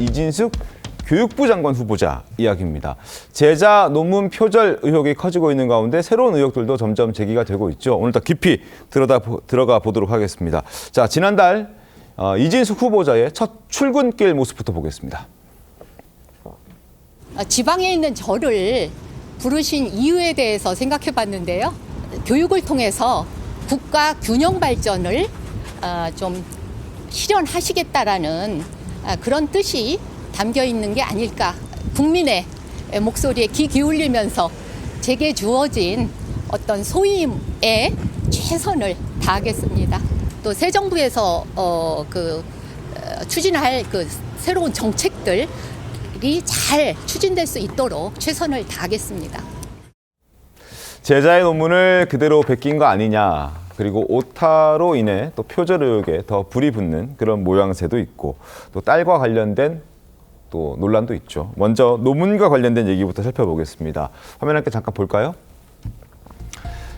이진숙 교육부 장관 후보자 이야기입니다. 제자 논문 표절 의혹이 커지고 있는 가운데 새로운 의혹들도 점점 제기가 되고 있죠. 오늘 더 깊이 들어다 보- 들어가 보도록 하겠습니다. 자, 지난달 어, 이진숙 후보자의 첫 출근길 모습부터 보겠습니다. 아, 지방에 있는 저를 부르신 이유에 대해서 생각해 봤는데요. 교육을 통해서 국가 균형 발전을 아, 좀 실현하시겠다라는 아, 그런 뜻이 담겨 있는 게 아닐까. 국민의 목소리에 귀 기울이면서 제게 주어진 어떤 소임에 최선을 다하겠습니다. 또 새 정부에서 어, 그 어, 추진할 그 새로운 정책들이 잘 추진될 수 있도록 최선을 다하겠습니다. 제자의 논문을 그대로 베낀 거 아니냐. 그리고 오타로 인해 또 표절 의혹에 더 불이 붙는 그런 모양새도 있고 또 딸과 관련된 또 논란도 있죠. 먼저 논문과 관련된 얘기부터 살펴보겠습니다. 화면 함께 잠깐 볼까요?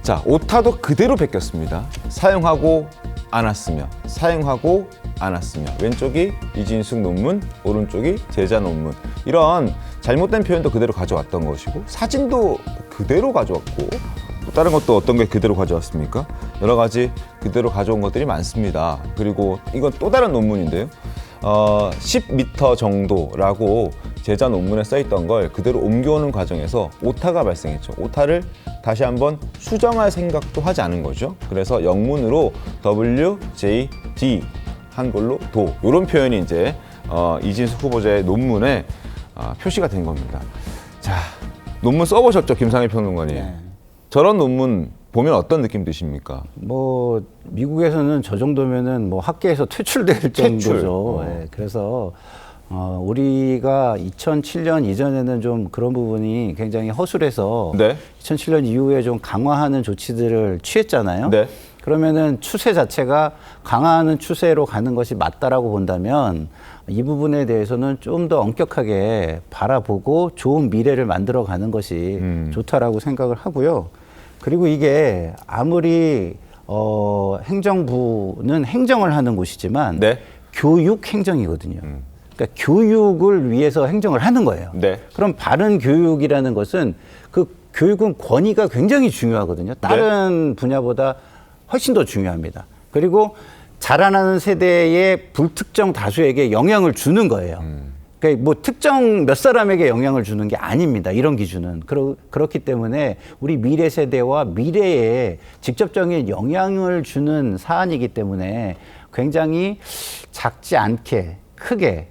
자, 오타도 그대로 베꼈습니다. 사용하고 안 왔으며, 사용하고 안 왔으며, 왼쪽이 이진숙 논문, 오른쪽이 제자 논문. 이런 잘못된 표현도 그대로 가져왔던 것이고, 사진도 그대로 가져왔고, 또 다른 것도 어떤 게 그대로 가져왔습니까? 여러 가지 그대로 가져온 것들이 많습니다. 그리고 이건 또 다른 논문인데요. 어, 10m 정도라고 제자 논문에 써 있던 걸 그대로 옮겨오는 과정에서 오타가 발생했죠. 오타를 다시 한번 수정할 생각도 하지 않은 거죠. 그래서 영문으로 WJD 한글로 도 이런 표현이 이제 어, 이진숙 후보자의 논문에 어, 표시가 된 겁니다. 자, 논문 써보셨죠, 김상일 평론가님? 네. 저런 논문 보면 어떤 느낌 드십니까? 뭐 미국에서는 저 정도면은 뭐 학계에서 퇴출될 퇴출. 정도죠. 어. 예, 그래서 어, 우리가 2007년 이전에는 좀 그런 부분이 굉장히 허술해서 네. 2007년 이후에 좀 강화하는 조치들을 취했잖아요. 네. 그러면은 추세 자체가 강화하는 추세로 가는 것이 맞다라고 본다면 이 부분에 대해서는 좀 더 엄격하게 바라보고 좋은 미래를 만들어 가는 것이 음. 좋다라고 생각을 하고요. 그리고 이게 아무리 어, 행정부는 행정을 하는 곳이지만 네. 교육 행정이거든요. 그러니까 교육을 위해서 행정을 하는 거예요. 네. 그럼 바른 교육이라는 것은 그 교육은 권위가 굉장히 중요하거든요. 다른 분야보다 훨씬 더 중요합니다. 그리고 자라나는 세대의 불특정 다수에게 영향을 주는 거예요. 그러니까 뭐 특정 몇 사람에게 영향을 주는 게 아닙니다. 이런 기준은. 그러, 그렇기 때문에 우리 미래 세대와 미래에 직접적인 영향을 주는 사안이기 때문에 굉장히 작지 않게 크게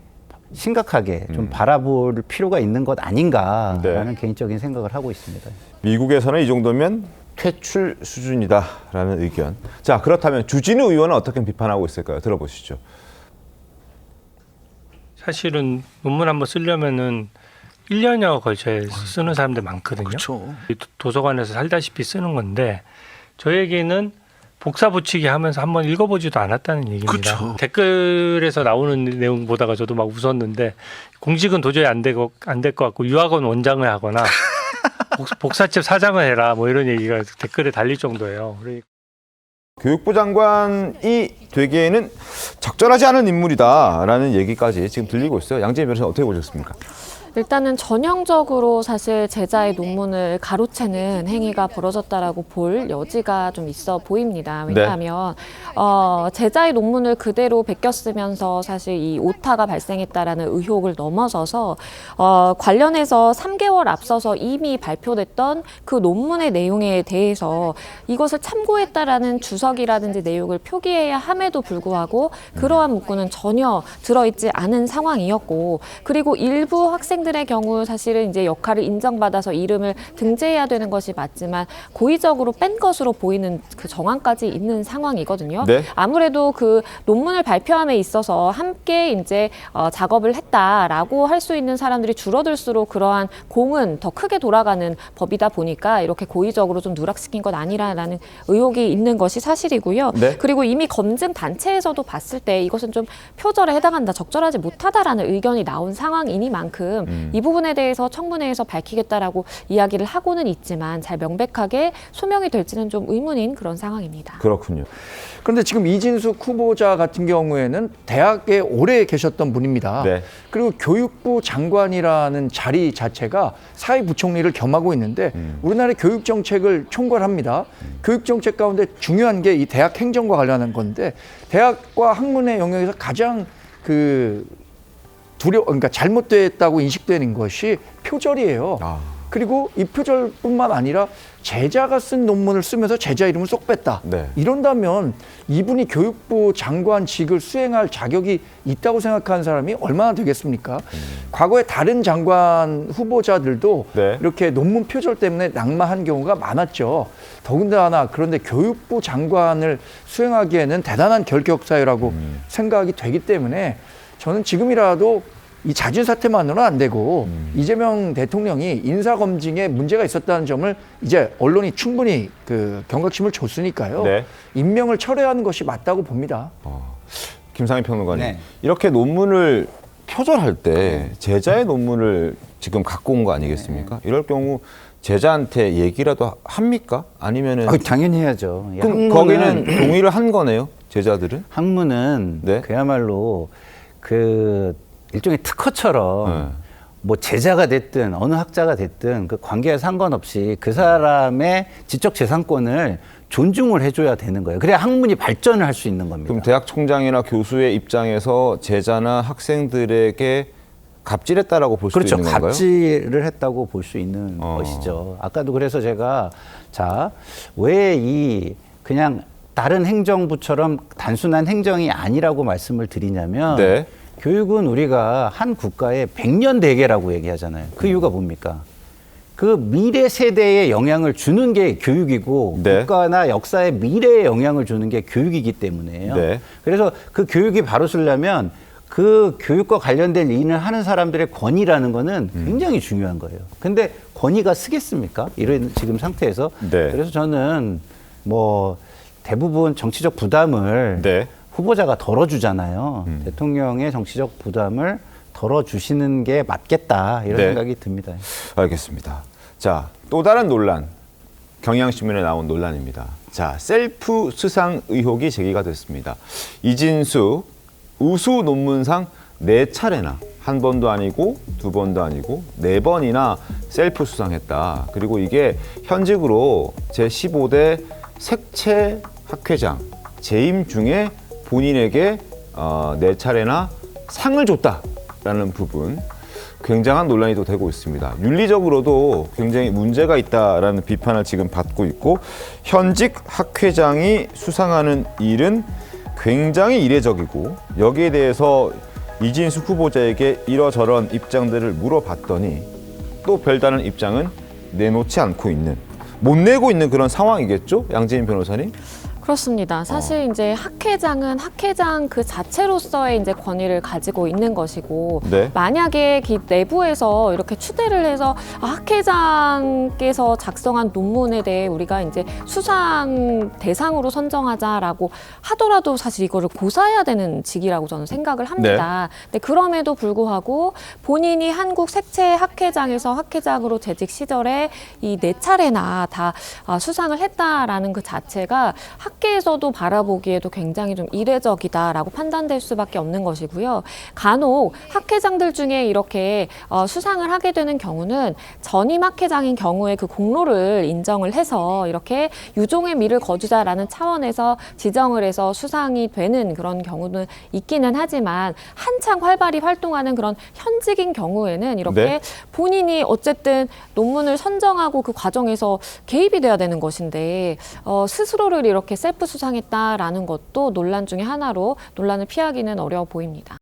심각하게 좀 바라볼 필요가 있는 것 아닌가라는 네. 개인적인 생각을 하고 있습니다. 미국에서는 이 정도면 퇴출 수준이다라는 의견. 자, 그렇다면 주진우 의원은 어떻게 비판하고 있을까요? 들어보시죠. 사실은 논문 한번 쓰려면은 1년여 걸쳐 쓰는 사람들 많거든요. 그렇죠. 도- 도서관에서 살다시피 쓰는 건데 저에게는 복사 붙이기 하면서 한번 읽어보지도 않았다는 얘기입니다. 그쵸. 댓글에서 나오는 내용 보다가 저도 막 웃었는데 공직은 도저히 안 되고 안 될 것 같고 유학원 원장을 하거나 복- 복사집 사장을 해라 뭐 이런 얘기가 댓글에 달릴 정도예요. 그러니까 교육부 장관이 되기에는 적절하지 않은 인물이다라는 얘기까지 지금 들리고 있어요. 양재희 변호사는 어떻게 보셨습니까? 일단은 전형적으로 사실 제자의 논문을 가로채는 행위가 벌어졌다라고 볼 여지가 좀 있어 보입니다. 왜냐하면 어, 제자의 논문을 그대로 베꼈으면서 사실 이 오타가 발생했다라는 의혹을 넘어서서 어, 관련해서 3개월 앞서서 이미 발표됐던 그 논문의 내용에 대해서 이것을 참고했다라는 주석이라든지 내용을 표기해야 함에도 불구하고 그러한 문구는 전혀 들어있지 않은 상황이었고 그리고 일부 학생 들의 경우 사실은 이제 역할을 인정받아서 이름을 등재해야 되는 것이 맞지만 고의적으로 뺀 것으로 보이는 그 정황까지 있는 상황이거든요. 네. 아무래도 그 논문을 발표함에 있어서 함께 이제 어, 작업을 했다라고 할 수 있는 사람들이 줄어들수록 그러한 공은 더 크게 돌아가는 법이다 보니까 이렇게 고의적으로 좀 누락시킨 것 아니라라는 의혹이 있는 것이 사실이고요. 네. 그리고 이미 검증 단체에서도 봤을 때 이것은 좀 표절에 해당한다, 적절하지 못하다라는 의견이 나온 상황이니만큼 음. 이 부분에 대해서 청문회에서 밝히겠다라고 이야기를 하고는 있지만 잘 명백하게 소명이 될지는 좀 의문인 그런 상황입니다. 그렇군요. 그런데 지금 이진숙 후보자 같은 경우에는 대학에 오래 계셨던 분입니다. 네. 그리고 교육부 장관이라는 자리 자체가 사회부총리를 겸하고 있는데 음. 우리나라의 교육 정책을 총괄합니다. 교육 정책 가운데 중요한 게 이 대학 행정과 관련한 건데 대학과 학문의 영역에서 가장 그 두려 그러니까 잘못됐다고 인식되는 것이 표절이에요. 아. 그리고 이 표절뿐만 아니라 제자가 쓴 논문을 쓰면서 제자 이름을 쏙 뺐다. 네. 이런다면 이분이 교육부 장관직을 수행할 자격이 있다고 생각하는 사람이 얼마나 되겠습니까? 과거에 다른 장관 후보자들도 네. 이렇게 논문 표절 때문에 낙마한 경우가 많았죠. 더군다나 그런데 교육부 장관을 수행하기에는 대단한 결격 사유라고 생각이 되기 때문에 저는 지금이라도 이 자진 사퇴만으로는 안 되고 이재명 대통령이 인사 검증에 문제가 있었다는 점을 이제 언론이 충분히 그 경각심을 줬으니까요. 네. 임명을 철회하는 것이 맞다고 봅니다. 김상희 평론가님. 네. 이렇게 논문을 표절할 때 제자의 논문을 지금 갖고 온 거 아니겠습니까? 이럴 경우 제자한테 얘기라도 합니까? 아니면은 아, 당연히 해야죠. 이 그럼 학문은- 거기는 동의를 한 거네요, 제자들은? 학문은 네. 그야말로 그 일종의 특허처럼 네. 뭐 제자가 됐든 어느 학자가 됐든 그 관계와 상관없이 그 사람의 지적 재산권을 존중을 해줘야 되는 거예요. 그래야 학문이 발전을 할 수 있는 겁니다. 그럼 대학 총장이나 교수의 입장에서 제자나 학생들에게 갑질했다라고 볼 수도 그렇죠. 있는 건가요? 갑질을 했다고 볼 수 있는 어. 것이죠. 아까도 그래서 제가 자, 왜 이 그냥 다른 행정부처럼 단순한 행정이 아니라고 말씀을 드리냐면 네. 교육은 우리가 한 국가의 백년 대계라고 얘기하잖아요. 그 이유가 뭡니까? 그 미래 세대에 영향을 주는 게 교육이고 네. 국가나 역사의 미래에 영향을 주는 게 교육이기 때문에요. 네. 그래서 그 교육이 바로 서려면 그 교육과 관련된 일을 하는 사람들의 권위라는 거는 음. 굉장히 중요한 거예요. 근데 권위가 쓰겠습니까? 이런 지금 상태에서. 네. 그래서 저는 뭐 대부분 정치적 부담을 네. 후보자가 덜어주잖아요. 음. 대통령의 정치적 부담을 덜어주시는 게 맞겠다 이런 네. 생각이 듭니다. 알겠습니다. 자, 또 다른 논란. 경향신문에 나온 논란입니다. 자, 셀프 수상 의혹이 제기가 됐습니다. 이진수 우수 논문상 네 차례나 한 번도 아니고 두 번도 아니고 네 번이나 셀프 수상했다. 그리고 이게 현직으로 제15대 색채 학회장 재임 중에 본인에게 어, 네 차례나 상을 줬다라는 부분 굉장한 논란이 또 되고 있습니다. 윤리적으로도 굉장히 문제가 있다라는 비판을 지금 받고 있고 현직 학회장이 수상하는 일은 굉장히 이례적이고 여기에 대해서 이진수 후보자에게 이러저런 입장들을 물어봤더니 또 별다른 입장은 내놓지 않고 있는 못 내고 있는 그런 상황이겠죠? 양재인 변호사님? 그렇습니다. 사실 어. 이제 학회장은 학회장 그 자체로서의 이제 권위를 가지고 있는 것이고 네. 만약에 그 내부에서 이렇게 추대를 해서 아, 학회장께서 작성한 논문에 대해 우리가 이제 수상 대상으로 선정하자라고 하더라도 사실 이거를 고사해야 되는 직이라고 저는 생각을 합니다. 네. 근데 그럼에도 불구하고 본인이 한국 색채 학회장에서 학회장으로 재직 시절에 이 네 차례나 다 아, 수상을 했다라는 그 자체가 학 계에서도 바라보기에도 굉장히 좀 이례적이다라고 판단될 수밖에 없는 것이고요. 간혹 학회장들 중에 이렇게 어, 수상을 하게 되는 경우는 전임 학회장인 경우에 그 공로를 인정을 해서 이렇게 유종의 미를 거두자라는 차원에서 지정을 해서 수상이 되는 그런 경우는 있기는 하지만 한창 활발히 활동하는 그런 현직인 경우에는 이렇게 네. 본인이 어쨌든 논문을 선정하고 그 과정에서 개입이 돼야 되는 것인데 어, 스스로를 이렇게 셀프 수상했다라는 것도 논란 중에 하나로 논란을 피하기는 어려워 보입니다.